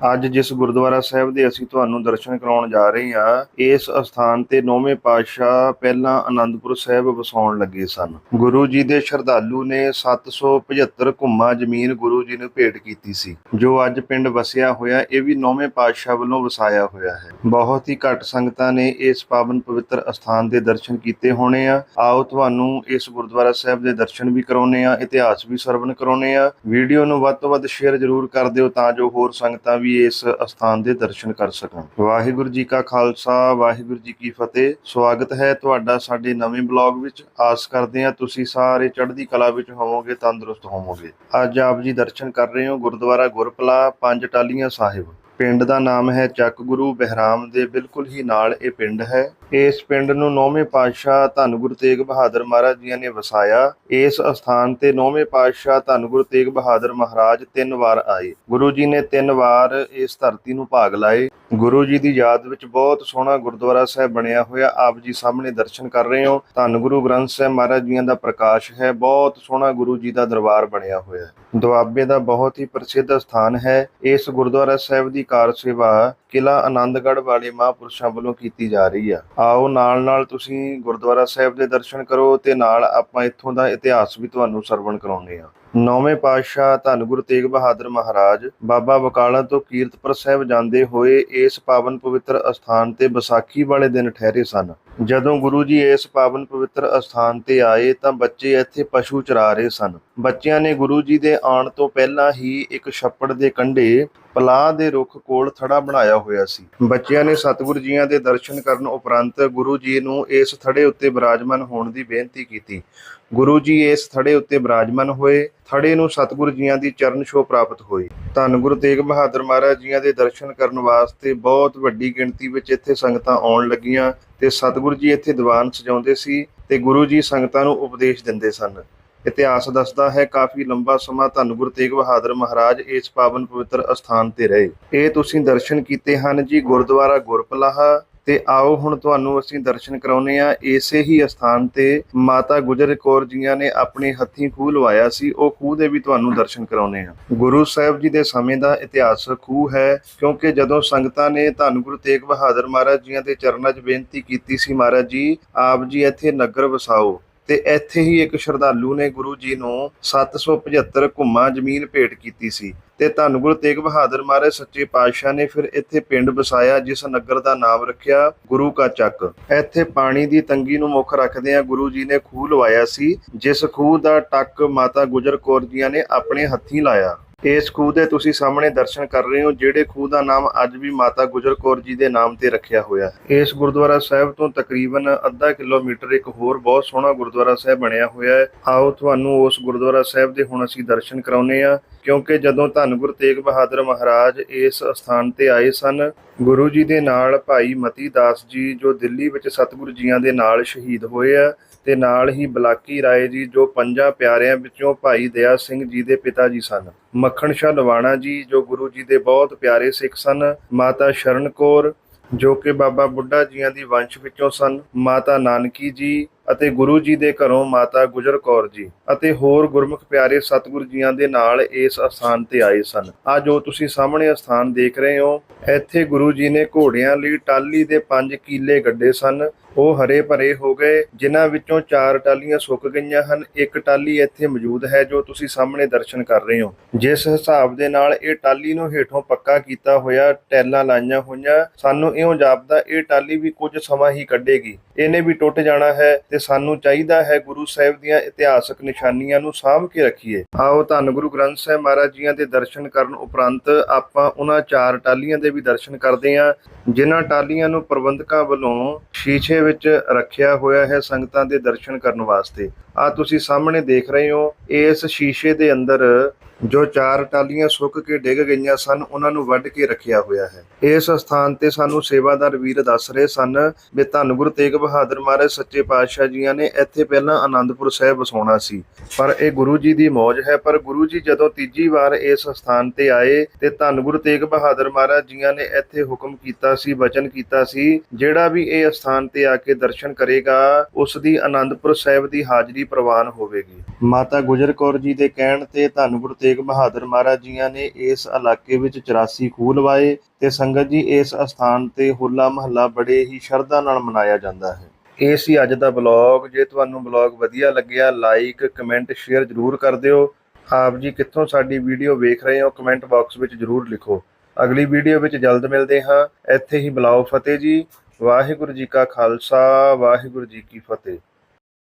ਅੱਜ ਜਿਸ ਗੁਰਦੁਆਰਾ ਸਾਹਿਬ ਦੇ ਅਸੀਂ ਤੁਹਾਨੂੰ ਦਰਸ਼ਨ ਕਰਾਉਣ ਜਾ ਰਹੇ ਹਾਂ, ਇਸ ਅਸਥਾਨ ਤੇ ਨੌਵੇਂ ਪਾਤਸ਼ਾਹ ਪਹਿਲਾਂ ਆਨੰਦਪੁਰ ਸਾਹਿਬ ਵਸਾਉਣ ਲੱਗੇ ਸਨ। ਗੁਰੂ ਜੀ ਦੇ ਸ਼ਰਧਾਲੂ ਨੇ 775 ਘੁੰਮਾ ਜ਼ਮੀਨ ਗੁਰੂ ਜੀ ਨੂੰ ਭੇਟ ਕੀਤੀ ਸੀ, ਜੋ ਅੱਜ ਪਿੰਡ ਵਸਿਆ ਹੋਇਆ, ਇਹ ਵੀ ਨੌਵੇਂ ਪਾਤਸ਼ਾਹ ਵੱਲੋਂ ਵਸਾਇਆ ਹੋਇਆ ਹੈ। ਬਹੁਤ ਹੀ ਘੱਟ ਸੰਗਤਾਂ ਨੇ ਇਸ ਪਾਵਨ ਪਵਿੱਤਰ ਅਸਥਾਨ ਦੇ ਦਰਸ਼ਨ ਕੀਤੇ ਹੋਣੇ ਆ। ਆਓ ਤੁਹਾਨੂੰ ਇਸ ਗੁਰਦੁਆਰਾ ਸਾਹਿਬ ਦੇ ਦਰਸ਼ਨ ਵੀ ਕਰਾਉਨੇ ਆ ਇਤਿਹਾਸ ਵੀ ਸਰਵਣ ਕਰਾਉਨੇ ਆ ਵੀਡੀਓ ਨੂੰ ਵੱਧ ਤੋਂ ਵੱਧ ਸ਼ੇਅਰ ਜ਼ਰੂਰ ਕਰ ਦਿਓ ਤਾਂ ਜੋ ਹੋਰ ਸੰਗਤਾਂ ਵੀ ਇਸ ਅਸਥਾਨ ਦੇ ਦਰਸ਼ਨ ਕਰ ਸਕਣ। ਵਾਹਿਗੁਰੂ ਜੀ ਕਾ ਖਾਲਸਾ, ਵਾਹਿਗੁਰੂ ਜੀ ਕੀ ਫਤਿਹ। ਸਵਾਗਤ ਹੈ ਤੁਹਾਡਾ ਸਾਡੇ ਨਵੇਂ ਬਲੌਗ ਵਿੱਚ। ਆਸ ਕਰਦੇ ਹਾਂ ਤੁਸੀਂ ਸਾਰੇ ਚੜ੍ਹਦੀ ਕਲਾ ਵਿੱਚ ਹੋਵੋਗੇ, ਤੰਦਰੁਸਤ ਹੋਵੋਗੇ। ਅੱਜ ਆਪ ਜੀ ਦਰਸ਼ਨ ਕਰ ਰਹੇ ਹੋ ਗੁਰਦੁਆਰਾ ਗੁਰਪਲਾ, ਪੰਜ ਟਾਲੀਆਂ ਸਾਹਿਬ। ਪਿੰਡ ਦਾ ਨਾਮ ਹੈ ਚੱਕ ਗੁਰੂ ਬਹਿਰਾਮ ਦੇ, ਬਿਲਕੁਲ ਹੀ ਨਾਲ ਇਹ ਪਿੰਡ ਹੈ। ਇਸ ਪਿੰਡ ਨੂੰ ਨੌਵੇਂ ਪਾਤਸ਼ਾਹ ਧੰਨ ਗੁਰੂ ਤੇਗ ਬਹਾਦਰ ਮਹਾਰਾਜ ਜੀ ਨੇ ਵਸਾਇਆ। ਇਸ ਅਸਥਾਨ ਤੇ ਨੌਵੇਂ ਪਾਤਸ਼ਾਹ ਧੰਨ ਗੁਰੂ ਤੇਗ ਬਹਾਦਰ ਮਹਾਰਾਜ ਤਿੰਨ ਵਾਰ ਆਏ। ਗੁਰੂ ਜੀ ਨੇ ਤਿੰਨ ਵਾਰ ਇਸ ਧਰਤੀ ਨੂੰ ਭਾਗ ਲਾਏ। ਗੁਰੂ ਜੀ ਦੀ ਯਾਦ ਵਿੱਚ ਬਹੁਤ ਸੋਹਣਾ ਗੁਰਦੁਆਰਾ ਸਾਹਿਬ ਬਣਿਆ ਹੋਇਆ। ਆਪ ਜੀ ਸਾਹਮਣੇ ਦਰਸ਼ਨ ਕਰ ਰਹੇ ਹੋ। ਧੰਨ ਗੁਰੂ ਗ੍ਰੰਥ ਸਾਹਿਬ ਮਹਾਰਾਜ ਜੀਆਂ ਦਾ ਪ੍ਰਕਾਸ਼ ਹੈ। ਬਹੁਤ ਸੋਹਣਾ ਗੁਰੂ ਜੀ ਦਾ ਦਰਬਾਰ ਬਣਿਆ ਹੋਇਆ ਹੈ। ਦੁਆਬੇ ਦਾ ਬਹੁਤ ਹੀ ਪ੍ਰਸਿੱਧ ਸਥਾਨ ਹੈ। ਇਸ ਗੁਰਦੁਆਰਾ ਸਾਹਿਬ ਦੀ ਕਾਰ ਸੇਵਾ ਕਿਲਾ ਆਨੰਦਗੜ੍ਹ ਵਾਲੇ ਮਹਾਂਪੁਰਸ਼ਾਂ ਵੱਲੋਂ ਕੀਤੀ ਜਾ ਰਹੀ ਆ। ਆਓ ਨਾਲ ਨਾਲ ਤੁਸੀਂ ਗੁਰਦੁਆਰਾ ਸਾਹਿਬ ਦੇ ਦਰਸ਼ਨ ਕਰੋ ਤੇ ਨਾਲ ਆਪਾਂ ਇੱਥੋਂ ਦਾ ਇਤਿਹਾਸ ਵੀ ਤੁਹਾਨੂੰ ਸਰਵਣ ਕਰਾਉਂਦੇ ਆ ਨੌਵੇਂ ਪਾਤਸ਼ਾਹ ਧੰਨ ਗੁਰੂ ਤੇਗ ਬਹਾਦਰ ਮਹਾਰਾਜ, ਬਾਬਾ ਬਕਾਲਾ ਤੋਂ ਕੀਰਤਪੁਰ ਸਾਹਿਬ ਜਾਂਦੇ ਹੋਏ ਇਸ ਪਾਵਨ ਪਵਿੱਤਰ ਅਸਥਾਨ ਤੇ ਵਿਸਾਖੀ ਵਾਲੇ ਦਿਨ ਠਹਿਰੇ ਸਨ। ਜਦੋਂ ਗੁਰੂ ਜੀ ਇਸ ਪਾਵਨ ਪਵਿੱਤਰ ਅਸਥਾਨ ਤੇ ਆਏ ਤਾਂ ਬੱਚੇ ਇੱਥੇ ਪਸ਼ੂ ਚਰਾ ਰਹੇ ਸਨ। ਬੱਚਿਆਂ ਨੇ ਗੁਰੂ ਜੀ ਦੇ ਆਉਣ ਤੋਂ ਪਹਿਲਾਂ ਹੀ ਇੱਕ ਛੱਪੜ ਦੇ ਕੰਢੇ ਪਲਾਹ ਦੇ ਰੁੱਖ ਕੋਲ ਥੜਾ ਬਣਾਇਆ ਹੋਇਆ ਸੀ। ਬੱਚਿਆਂ ਨੇ ਸਤਿਗੁਰੂ ਜੀਆਂ ਦੇ ਦਰਸ਼ਨ ਕਰਨ ਉਪਰੰਤ ਗੁਰੂ ਜੀ ਨੂੰ ਇਸ ਥੜੇ ਉੱਤੇ ਬਿਰਾਜਮਾਨ ਹੋਣ ਦੀ ਬੇਨਤੀ ਕੀਤੀ। ਗੁਰੂ ਜੀ ਇਸ ਥੜੇ ਉੱਤੇ ਬਿਰਾਜਮਾਨ ਹੋਏ, ਥੜੇ ਨੂੰ ਸਤਿਗੁਰੂ ਜੀਆਂ ਦੀ ਚਰਨ ਛੋਹ ਪ੍ਰਾਪਤ ਹੋਈ। ਧੰਨ ਗੁਰੂ ਤੇਗ ਬਹਾਦਰ ਮਹਾਰਾਜ ਜੀਆਂ ਦੇ ਦਰਸ਼ਨ ਕਰਨ ਵਾਸਤੇ ਬਹੁਤ ਵੱਡੀ ਗਿਣਤੀ ਵਿੱਚ ਇੱਥੇ ਸੰਗਤਾਂ ਆਉਣ ਲੱਗੀਆਂ ਤੇ ਸਤਿਗੁਰੂ ਜੀ ਇੱਥੇ ਦੀਵਾਨ ਸਜਾਉਂਦੇ ਸੀ ਤੇ ਗੁਰੂ ਜੀ ਸੰਗਤਾਂ ਨੂੰ ਉਪਦੇਸ਼ ਦਿੰਦੇ ਸਨ। ਇਤਿਹਾਸ ਦੱਸਦਾ ਹੈ ਕਾਫੀ ਲੰਬਾ ਸਮਾਂ ਧੰਨ ਗੁਰੂ ਤੇਗ ਬਹਾਦਰ ਮਹਾਰਾਜ ਇਸ ਪਾਵਨ ਪਵਿੱਤਰ ਅਸਥਾਨ ਤੇ ਰਹੇ। ਇਹ ਤੁਸੀਂ ਦਰਸ਼ਨ ਕੀਤੇ ਹਨ ਜੀ ਗੁਰਦੁਆਰਾ ਗੁਰਪਲਾਹਾ ਤੇ ਆਓ ਹੁਣ ਤੁਹਾਨੂੰ ਅਸੀਂ ਦਰਸ਼ਨ ਕਰਾਉਨੇ ਆ ਇਸੇ ਹੀ ਅਸਥਾਨ ਤੇ ਮਾਤਾ ਗੁਜਰ ਕੌਰ ਜੀਆਂ ਨੇ ਆਪਣੇ ਹੱਥੀਂ ਖੂਹ ਲਵਾਇਆ ਸੀ। ਉਹ ਖੂਹ ਦੇ ਵੀ ਤੁਹਾਨੂੰ ਦਰਸ਼ਨ ਕਰਾਉਨੇ ਆ ਗੁਰੂ ਸਾਹਿਬ ਜੀ ਦੇ ਸਮੇਂ ਦਾ ਇਤਿਹਾਸਕ ਖੂਹ ਹੈ, ਕਿਉਂਕਿ ਜਦੋਂ ਸੰਗਤਾਂ ਨੇ ਧੰਨ ਗੁਰੂ ਤੇਗ ਬਹਾਦਰ ਮਹਾਰਾਜ ਜੀਆਂ ਦੇ ਚਰਨਾਂ 'ਚ ਬੇਨਤੀ ਕੀਤੀ ਸੀ, ਮਹਾਰਾਜ ਜੀ, ਆਪ ਜੀ ਇੱਥੇ ਨਗਰ ਵਸਾਓ। ਤੇ ਇੱਥੇ ਹੀ ਇੱਕ ਸ਼ਰਧਾਲੂ ਨੇ ਗੁਰੂ ਜੀ ਨੂੰ 775 ਘੁੰਮਾ ਜ਼ਮੀਨ ਭੇਟ ਕੀਤੀ ਸੀ। ਤੇ ਧੰਨ ਗੁਰੂ ਤੇਗ ਬਹਾਦਰ ਮਹਾਰਾਜ ਸੱਚੇ ਪਾਤਸ਼ਾਹ ਨੇ ਫਿਰ ਇੱਥੇ ਪਿੰਡ ਵਸਾਇਆ, ਜਿਸ ਨਗਰ ਦਾ ਨਾਮ ਰੱਖਿਆ ਗੁਰੂ ਕਾ ਚੱਕ। ਇੱਥੇ ਪਾਣੀ ਦੀ ਤੰਗੀ ਨੂੰ ਮੁੱਖ ਰੱਖਦਿਆਂ ਗੁਰੂ ਜੀ ਨੇ ਖੂਹ ਲਵਾਇਆ ਸੀ, ਜਿਸ ਖੂਹ ਦਾ ਟੱਕ ਮਾਤਾ ਗੁਜਰ ਕੌਰ ਜੀਆਂ ਨੇ ਆਪਣੇ ਹੱਥੀਂ ਲਾਇਆ। ਇਸ ਖੂਹ ਦੇ ਤੁਸੀਂ ਸਾਹਮਣੇ ਦਰਸ਼ਨ ਕਰ ਰਹੇ ਹੋ, ਜਿਹੜੇ ਖੂਹ ਦਾ ਨਾਮ ਅੱਜ ਵੀ ਮਾਤਾ ਗੁਜਰ ਕੌਰ ਜੀ ਦੇ ਨਾਮ ਤੇ ਰੱਖਿਆ ਹੋਇਆ ਹੈ। ਇਸ ਗੁਰਦੁਆਰਾ ਸਾਹਿਬ ਤੋਂ ਤਕਰੀਬਨ ਅੱਧਾ ਕਿਲੋਮੀਟਰ ਇੱਕ ਹੋਰ ਬਹੁਤ ਸੋਹਣਾ ਗੁਰਦੁਆਰਾ ਸਾਹਿਬ ਬਣਿਆ ਹੋਇਆ ਹੈ। ਆਓ ਤੁਹਾਨੂੰ ਉਸ ਗੁਰਦੁਆਰਾ ਸਾਹਿਬ ਦੇ ਹੁਣ ਅਸੀਂ ਦਰਸ਼ਨ ਕਰਾਉਨੇ ਆ ਕਿਉਂਕਿ ਜਦੋਂ ਧੰਨ ਗੁਰੂ ਤੇਗ ਬਹਾਦਰ ਮਹਾਰਾਜ ਇਸ ਸਥਾਨ ਤੇ ਆਏ ਸਨ, ਗੁਰੂ ਜੀ ਦੇ ਨਾਲ ਭਾਈ ਮਤੀ ਦਾਸ ਜੀ ਜੋ ਦਿੱਲੀ ਵਿੱਚ ਸਤਿਗੁਰੂ ਜੀਆਂ ਦੇ ਨਾਲ ਸ਼ਹੀਦ ਹੋਏ ਆ ਤੇ ਨਾਲ ਹੀ ਬਲਾਕੀ ਰਾਏ ਜੀ ਜੋ ਪੰਜਾਂ ਪਿਆਰਿਆਂ ਵਿੱਚੋਂ ਭਾਈ ਦਇਆ ਸਿੰਘ ਜੀ ਦੇ ਪਿਤਾ ਜੀ ਸਨ। ਮੱਖਣ ਸ਼ਾਹ ਲਵਾਣਾ ਜੀ ਜੋ ਗੁਰੂ ਜੀ ਦੇ ਬਹੁਤ ਪਿਆਰੇ ਸਿੱਖ ਸਨ, ਮਾਤਾ ਸ਼ਰਨ ਕੌਰ ਜੋ ਕਿ ਬਾਬਾ ਬੁੱਢਾ ਜੀਆਂ ਦੀ ਵੰਸ਼ ਵਿੱਚੋਂ ਸਨ, ਮਾਤਾ ਨਾਨਕੀ ਜੀ ਅਤੇ ਗੁਰੂ ਜੀ ਦੇ ਘਰੋਂ ਮਾਤਾ ਗੁਜਰ ਕੌਰ ਜੀ ਅਤੇ ਹੋਰ ਗੁਰਮੁਖ ਪਿਆਰੇ ਸਤਿਗੁਰ ਜੀਆਂ ਦੇ ਨਾਲ ਇਸ ਅਸਥਾਨ ਤੇ ਆਏ ਸਨ। ਆ ਜੋ ਤੁਸੀਂ ਸਾਹਮਣੇ ਅਸਥਾਨ ਦੇਖ ਰਹੇ ਹੋ। ਇੱਥੇ ਗੁਰੂ ਜੀ ਨੇ ਘੋੜਿਆਂ ਲਈ ਟਾਲੀ ਦੇ ਪੰਜ ਕੀਲੇ ਗੱਡੇ ਸਨ। ਉਹ ਹਰੇ ਭਰੇ ਹੋ ਗਏ, ਜਿਨ੍ਹਾਂ ਵਿੱਚੋਂ ਚਾਰ ਟਾਲੀਆਂ ਸੁੱਕ ਗਈਆਂ ਹਨ। ਇੱਕ ਟਾਲੀ ਇੱਥੇ ਮੌਜੂਦ ਹੈ ਜੋ ਤੁਸੀਂ ਸਾਹਮਣੇ ਦਰਸ਼ਨ ਕਰ ਰਹੇ ਹੋ। ਜਿਸ ਹਿਸਾਬ ਦੇ ਨਾਲ ਇਹ ਟਾਲੀ ਨੂੰ ਹੇਠੋਂ ਪੱਕਾ ਕੀਤਾ ਹੋਇਆ ਟੈਲਾਂ ਲਾਈਆਂ ਹੋਈਆਂ, ਸਾਨੂੰ ਇਉਂ ਜਾਪਦਾ ਇਹ ਟਾਲੀ ਵੀ ਕੁਝ ਸਮਾਂ ਹੀ ਕੱਢੇਗੀ। ਇਹਨੇ ਵੀ ਟੁੱਟ ਜਾਣਾ ਹੈ ਤੇ ਸਾਨੂੰ ਚਾਹੀਦਾ ਹੈ ਗੁਰੂ ਸਾਹਿਬ ਦੀਆਂ ਇਤਿਹਾਸਕ ਨਿਸ਼ਾਨੀਆਂ ਨੂੰ ਸਾਂਭ ਕੇ ਰੱਖੀਏ। ਆਓ ਧੰਨ ਗੁਰੂ ਗ੍ਰੰਥ ਸਾਹਿਬ ਮਹਾਰਾਜ ਜੀਆਂ ਦੇ ਦਰਸ਼ਨ ਕਰਨ ਉਪਰੰਤ ਆਪਾਂ ਉਹਨਾਂ ਚਾਰ ਟਾਲੀਆਂ ਦੇ ਵੀ ਦਰਸ਼ਨ ਕਰਦੇ ਹਾਂ, ਜਿਨ੍ਹਾਂ ਟਾਲੀਆਂ ਨੂੰ ਪ੍ਰਬੰਧਕਾਂ ਵੱਲੋਂ ਸ਼ੀਸ਼ੇ ਵਿੱਚ ਰੱਖਿਆ ਹੋਇਆ ਹੈ ਸੰਗਤਾਂ ਦੇ ਦਰਸ਼ਨ ਕਰਨ ਵਾਸਤੇ। ਆ ਤੁਸੀਂ ਸਾਹਮਣੇ ਦੇਖ ਰਹੇ ਹੋ, ਇਸ ਸ਼ੀਸ਼ੇ ਦੇ ਅੰਦਰ ਜੋ ਚਾਰ ਟਾਲੀਆਂ ਸੁੱਕ ਕੇ ਡਿੱਗ ਗਈਆਂ ਸਨ, ਉਹਨਾਂ ਨੂੰ ਵੱਢ ਕੇ ਰੱਖਿਆ ਹੋਇਆ ਹੈ। ਇਸ ਸਥਾਨ ਤੇ ਸਾਨੂੰ ਸੇਵਾਦਾਰ ਵੀਰ ਦੱਸ ਰਹੇ ਸਨ ਵੀ ਧੰਨ ਗੁਰੂ ਤੇਗ ਬਹਾਦਰ ਮਹਾਰਾਜ ਸੱਚੇ ਪਾਤਸ਼ਾਹ ਜੀਆਂ ਨੇ ਇੱਥੇ ਪਹਿਲਾਂ ਆਨੰਦਪੁਰ ਸਾਹਿਬ ਵਸਾਉਣਾ ਸੀ। ਪਰ ਇਹ ਗੁਰੂ ਜੀ ਦੀ ਮੌਜ ਹੈ, ਪਰ ਗੁਰੂ ਜੀ ਜਦੋਂ ਤੀਜੀ ਵਾਰ ਇਸ ਸਥਾਨ ਤੇ ਆਏ ਤੇ ਧੰਨ ਗੁਰੂ ਤੇਗ ਬਹਾਦਰ ਮਹਾਰਾਜ ਜੀਆਂ ਨੇ ਇੱਥੇ ਹੁਕਮ ਕੀਤਾ ਸੀ ਵਚਨ ਕੀਤਾ ਸੀ, ਜਿਹੜਾ ਵੀ ਇਹ ਸਥਾਨ ਤੇ ਆ ਕੇ ਦਰਸ਼ਨ ਕਰੇਗਾ, ਉਸ ਦੀ ਆਨੰਦਪੁਰ ਸਾਹਿਬ ਦੀ ਹਾਜ਼ਰੀ ਪ੍ਰਵਾਨ ਹੋਵੇਗੀ। ਮਾਤਾ ਗੁਜਰ ਕੌਰ ਜੀ ਦੇ ਕਹਿਣ ਤੇ ਧੰਨ ਗੁਰੂ ਤੇਗ ਤੇਗ ਬਹਾਦਰ ਮਹਾਰਾਜ ਜੀਆਂ ਨੇ ਇਸ ਇਲਾਕੇ ਵਿੱਚ 84 ਖੂਹ ਲਵਾਏ ਤੇ ਸੰਗਤ ਜੀ ਇਸ ਅਸਥਾਨ ਤੇ ਹੋਲਾ ਮਹੱਲਾ ਬੜੇ ਹੀ ਸ਼ਰਧਾ ਨਾਲ ਮਨਾਇਆ ਜਾਂਦਾ ਹੈ। ਇਹ ਸੀ ਅੱਜ ਦਾ ਬਲੌਗ ਜੇ ਤੁਹਾਨੂੰ ਬਲੌਗ ਵਧੀਆ ਲੱਗਿਆ ਲਾਈਕ ਕਮੈਂਟ ਸ਼ੇਅਰ ਜ਼ਰੂਰ ਕਰ ਦਿਓ। ਆਪ ਜੀ ਕਿੱਥੋਂ ਸਾਡੀ ਵੀਡੀਓ ਵੇਖ ਰਹੇ ਹੋ ਕਮੈਂਟ ਬਾਕਸ ਵਿੱਚ ਜ਼ਰੂਰ ਲਿਖੋ। ਅਗਲੀ ਵੀਡੀਓ ਵਿੱਚ ਜਲਦ ਮਿਲਦੇ ਹਾਂ। ਇੱਥੇ ਹੀ ਬੁਲਾਓ ਫਤਿਹ ਜੀ। ਵਾਹਿਗੁਰੂ ਜੀ ਕਾ ਖਾਲਸਾ, ਵਾਹਿਗੁਰੂ ਜੀ ਕੀ ਫਤਿਹ।